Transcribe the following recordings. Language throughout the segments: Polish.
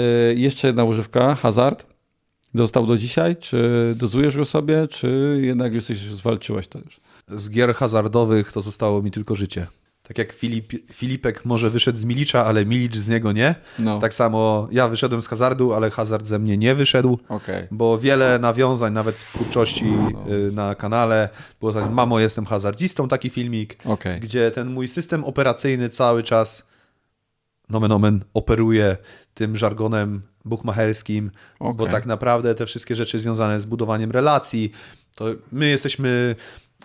E, jeszcze jedna używka, hazard. Dostał do dzisiaj? Czy dozujesz go sobie, czy jednak jesteś, zwalczyłeś to już? Z gier hazardowych to zostało mi tylko życie. Tak jak Filip, Filipek może wyszedł z Milicza, ale Milicz z niego nie. No, Tak samo ja wyszedłem z hazardu, ale hazard ze mnie nie wyszedł. okej. Bo wiele nawiązań, nawet w twórczości y, na kanale, było za Mamo, jestem hazardzistą, taki filmik, Okej. gdzie ten mój system operacyjny cały czas, nomen omen, operuje tym żargonem bukmacherskim, bo Okej. tak naprawdę te wszystkie rzeczy związane z budowaniem relacji, to my jesteśmy,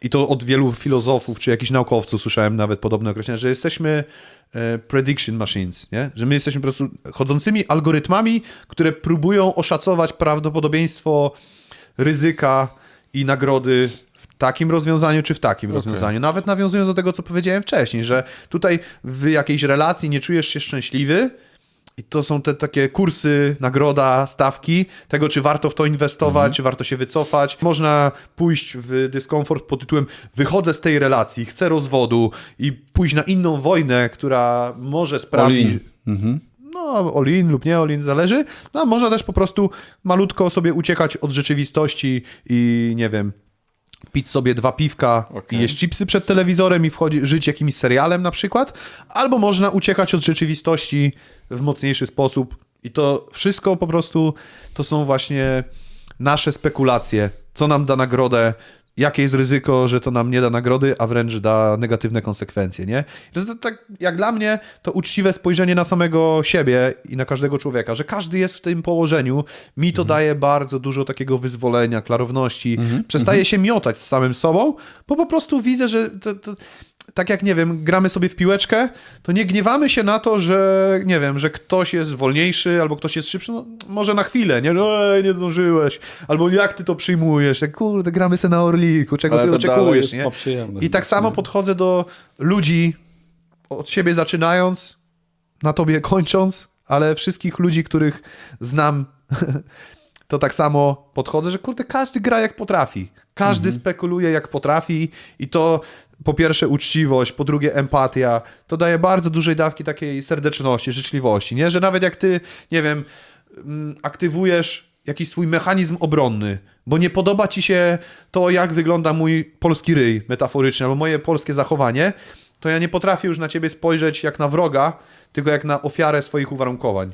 i to od wielu filozofów czy jakichś naukowców słyszałem nawet podobne określenia, że jesteśmy e, prediction machines, nie? że my jesteśmy po prostu chodzącymi algorytmami, które próbują oszacować prawdopodobieństwo ryzyka i nagrody takim rozwiązaniu czy w takim rozwiązaniu. Nawet nawiązując do tego, co powiedziałem wcześniej, że tutaj w jakiejś relacji nie czujesz się szczęśliwy, i to są te takie kursy, nagroda, stawki tego, czy warto w to inwestować, czy warto się wycofać. Można pójść w dyskomfort pod tytułem wychodzę z tej relacji, chcę rozwodu i pójść na inną wojnę, która może sprawić... Mhm. No, all-in lub nie all-in, zależy. No, a można też po prostu malutko sobie uciekać od rzeczywistości i nie wiem, pić sobie dwa piwka Okej. i jeść chipsy przed telewizorem i wchodzi, żyć jakimś serialem na przykład. Albo można uciekać od rzeczywistości w mocniejszy sposób. I to wszystko po prostu to są właśnie nasze spekulacje. Co nam da nagrodę, jakie jest ryzyko, że to nam nie da nagrody, a wręcz da negatywne konsekwencje, nie? To tak, jak dla mnie, to uczciwe spojrzenie na samego siebie i na każdego człowieka, że każdy jest w tym położeniu. Mi to daje bardzo dużo takiego wyzwolenia, klarowności. Przestaję się miotać z samym sobą, bo po prostu widzę, że to, to, tak jak, nie wiem, gramy sobie w piłeczkę, to nie gniewamy się na to, że, nie wiem, że ktoś jest wolniejszy albo ktoś jest szybszy, no, może na chwilę, nie? No, ej, nie zdążyłeś. Albo jak ty to przyjmujesz? Tak, kurde, gramy sobie na Orliku, czego Ale ty oczekujesz, nie? I tak samo podchodzę do ludzi, od siebie zaczynając, na tobie kończąc, ale wszystkich ludzi, których znam, to tak samo podchodzę, że kurde, każdy gra jak potrafi. Każdy spekuluje jak potrafi i to po pierwsze uczciwość, po drugie empatia, to daje bardzo dużej dawki takiej serdeczności, życzliwości, nie? Że nawet jak ty, nie wiem, mm, aktywujesz jakiś swój mechanizm obronny, bo nie podoba ci się to, jak wygląda mój polski ryj metaforycznie, albo moje polskie zachowanie, to ja nie potrafię już na ciebie spojrzeć jak na wroga, tylko jak na ofiarę swoich uwarunkowań.